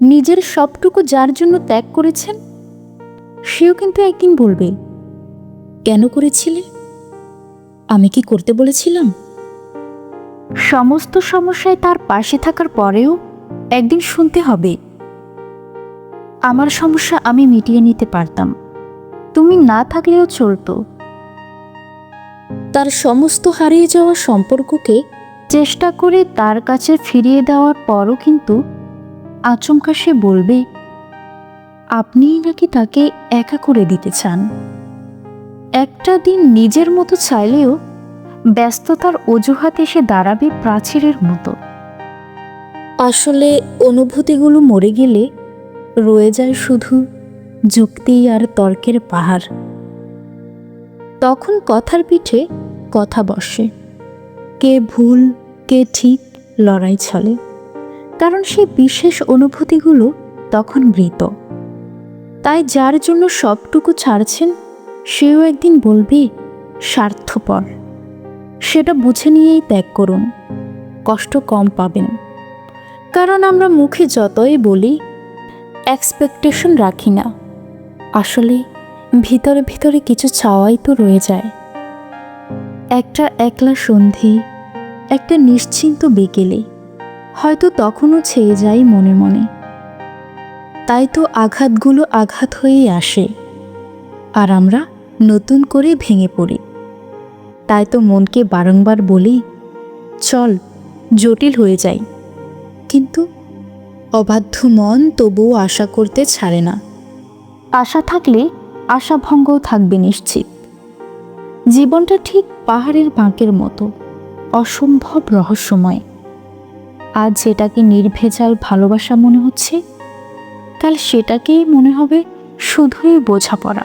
নিজের সবটুকু যার জন্য ত্যাগ করেছেন, সেও কিন্তু একদিন বলবে, কেন করেছিলে? আমি কি করতে বলেছিলাম? সমস্ত সমস্যায় তার পাশে থাকার পরেও একদিন শুনতে হবে, আমার সমস্যা আমি মিটিয়ে নিতে পারতাম, তুমি না থাকলেও চলতো। তার সমস্ত হারিয়ে যাওয়া সম্পর্ককে চেষ্টা করে তার কাছে ফিরিয়ে দেওয়ার পরও কিন্তু আচমকা সে বলবে আপনিই নাকি তাকে একা করে দিতে চান? একটা দিন নিজের মতো চাইলেও ব্যস্ততার অজুহাতে এসে দাঁড়াবে প্রাচীরের মতো। আসলে অনুভূতিগুলো মরে গেলে রয়ে যায় শুধু যুক্তি আর তর্কের পাহাড়। তখন কথার পিঠে কথা বসে। কে ভুল, কে ঠিক লড়াই চলে কারণ সেই বিশেষ অনুভূতিগুলো তখন মৃত। তাই যার জন্য সবটুকু ছাড়ছেন, সেও একদিন বলবে, স্বার্থপর। সেটা বুঝে নিয়েই ত্যাগ করুন। কষ্ট কম পাবেন। কারণ আমরা মুখে যতই বলি এক্সপেকটেশন রাখি না। আসলে ভিতরে ভিতরে কিছু চাওয়াই তো রয়ে যায়। একটা একলা সন্ধি, একটা নিশ্চিন্ত বিকেলে হয়তো তখনও ছেয়ে যায় মনে মনে। তাই তো আঘাতগুলো আঘাত হয়েই আসে। আর আমরা নতুন করে ভেঙে পড়ি। তাই তো মনকে বারংবার বলি, চল, জটিল হয়ে যাই। কিন্তু অবাধ্য মন তবুও আশা করতে ছাড়ে না। আশা থাকলে আশাভঙ্গও থাকবে নিশ্চিত। জীবনটা ঠিক পাহাড়ের বাঁকের মতো, অসম্ভব রহস্যময়। আজ যেটাকে নির্ভেজাল ভালোবাসা মনে হচ্ছে? তাহলে সেটাকেই মনে হবে শুধুই বোঝাপড়া।